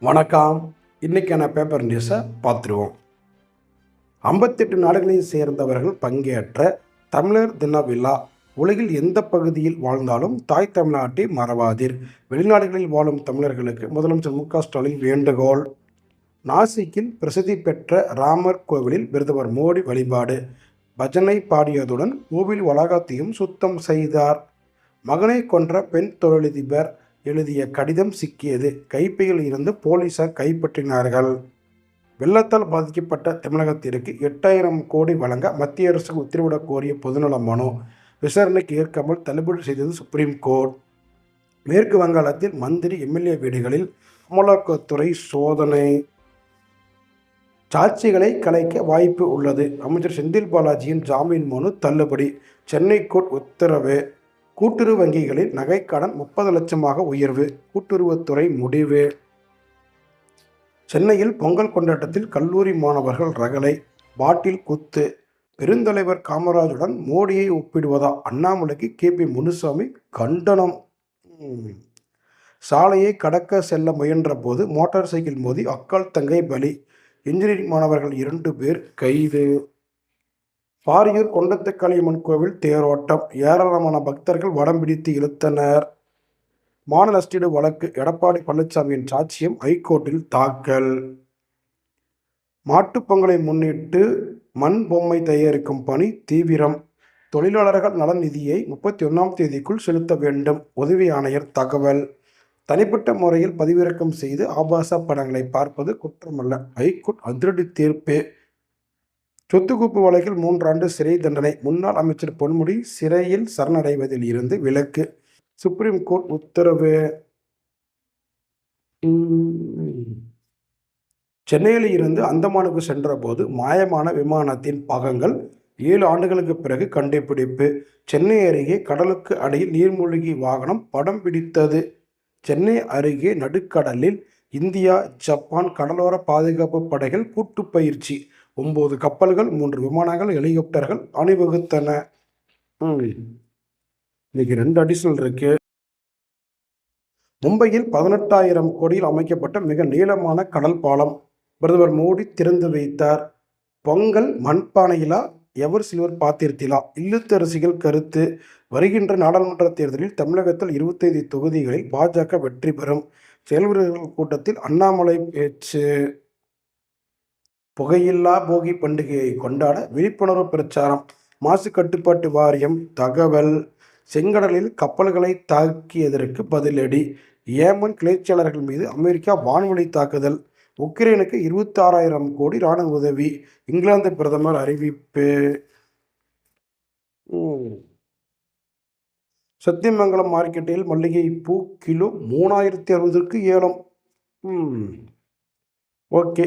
வணக்கம். இன்னைக்கான பேப்பர் நியூஸை பார்த்துருவோம். ஐம்பத்தெட்டு நாடுகளையும் சேர்ந்தவர்கள் பங்கேற்ற தமிழர் தின விழா. உலகில் எந்த பகுதியில் வாழ்ந்தாலும் தாய் தமிழ்நாட்டை மறவாதீர். வெளிநாடுகளில் வாழும் தமிழர்களுக்கு முதலமைச்சர் மு க ஸ்டாலின் வேண்டுகோள். நாசிக்கில் பிரசித்தி பெற்ற ராமர் கோவிலில் பிரதமர் மோடி வழிபாடு. பஜனை பாடியதுடன் கோவில் வளாகத்தையும் சுத்தம் செய்தார். மகனை கொன்ற பெண் தொழிலதிபர் எழுதிய கடிதம் சிக்கியது. கைப்பையில் இருந்து போலீசார் கைப்பற்றினார்கள். வெள்ளத்தால் பாதிக்கப்பட்ட தமிழகத்திற்கு எட்டாயிரம் கோடி வழங்க மத்திய அரசுக்கு உத்தரவிடக் கோரிய பொதுநல மனு. விசாரணைக்கு ஏற்காமல் தள்ளுபடி செய்தது சுப்ரீம் கோர்ட். மேற்கு வங்காளத்தில் மந்திரி எம்எல்ஏ வீடுகளில் அமலாக்கத்துறை சோதனை. சாட்சிகளை கலைக்க வாய்ப்பு உள்ளது. அமைச்சர் செந்தில் பாலாஜியின் ஜாமீன் மனு தள்ளுபடி. சென்னை கோர்ட் உத்தரவு. கூட்டுறவு வங்கிகளில் நகைக்கடன் முப்பது லட்சமாக உயர்வு. கூட்டுறவுத்துறை முடிவு. சென்னையில் பொங்கல் கொண்டாட்டத்தில் கல்லூரி மாணவர்கள் ரகளை. பாட்டில் குத்து. பெருந்தலைவர் காமராஜுடன் மோடியை ஒப்பிடுவதா? அண்ணாமலைக்கு கே. பி. முனுசாமி கண்டனம். சாலையை கடக்க செல்ல முயன்ற போது மோட்டார் சைக்கிள் மோதி அக்கால் தங்கை பலி. இன்ஜினியரிங் மாணவர்கள் இரண்டு பேர் கைது. பாரியூர் கொண்டத்துக்காளியம்மன் கோவில் தேரோட்டம். ஏராளமான பக்தர்கள் வடம் பிடித்து இழுத்தனர். மான நஷ்டீடு வழக்கு எடப்பாடி பழனிசாமியின் சாட்சியம் ஹைகோர்ட்டில் தாக்கல். மாட்டுப்பொங்கலை முன்னிட்டு மண் பொம்மை தயாரிக்கும் பணி தீவிரம். தொழிலாளர்கள் நலன் நிதியை முப்பத்தி ஒன்றாம் தேதிக்குள் செலுத்த வேண்டும். உதவி ஆணையர் தகவல். தனிப்பட்ட முறையில் பதிவிறக்கம் செய்து ஆபாச படங்களை பார்ப்பது குற்றமல்ல. ஹைகோர்ட் அதிரடி தீர்ப்பு. சொத்துக்குப்பு வழக்கில் மூன்றாண்டு சிறை தண்டனை. முன்னாள் அமைச்சர் பொன்முடி சிறையில் சரணடைவதில் இருந்து விலக்கு. சுப்ரீம் கோர்ட் உத்தரவு. சென்னையில் இருந்து அந்தமானுக்கு சென்றபோது மாயமான விமானத்தின் பாகங்கள் ஏழு ஆண்டுகளுக்கு பிறகு கண்டுபிடிப்பு. சென்னை அருகே கடலுக்கு அடியில் நீர்மூழ்கி வாகனம் படம் பிடித்தது. சென்னை அருகே நடுக்கடலில் இந்தியா ஜப்பான் கடலோர பாதுகாப்பு படைகள் கூட்டுப் பயிற்சி. ஒன்பது கப்பல்கள் மூன்று விமானங்கள் ஹெலிகாப்டர்கள் அணிவகுத்தன. இன்னைக்கு ரெண்டு அடிஷனல் இருக்கு. மும்பையில் பதினெட்டாயிரம் கோடியில் அமைக்கப்பட்ட மிக நீளமான கடல் பாலம். பிரதமர் மோடி திறந்து வைத்தார். பொங்கல் மண்பானையிலா எவர் சில்வர் பாத்திரத்திலா? இல்லத்தரசிகள் கருத்து. வருகின்ற நாடாளுமன்ற தேர்தலில் தமிழகத்தில் இருபத்தைந்து தொகுதிகளில் பாஜக வெற்றி பெறும். செயல்வீரர்கள் கூட்டத்தில் அண்ணாமலை பேச்சு. புகையில்லா போகி பண்டிகையை கொண்டாட விழிப்புணர்வு பிரச்சாரம் மாசு கட்டுப்பாட்டு வாரியம் தகவல் செங்கடலில் கப்பல்களை தாக்கியதற்கு பதிலடி ஏமன் கிளர்ச்சியாளர்கள் மீது அமெரிக்கா வான்வழி தாக்குதல் உக்ரைனுக்கு இருபத்தாறாயிரம் கோடி ராணுவ உதவி இங்கிலாந்து பிரதமர் அறிவிப்பு. சத்தியமங்கலம் மார்க்கெட்டில் மல்லிகை பூ கிலோ மூணாயிரத்தி அறுபதுக்கு ஏலம். ஓகே.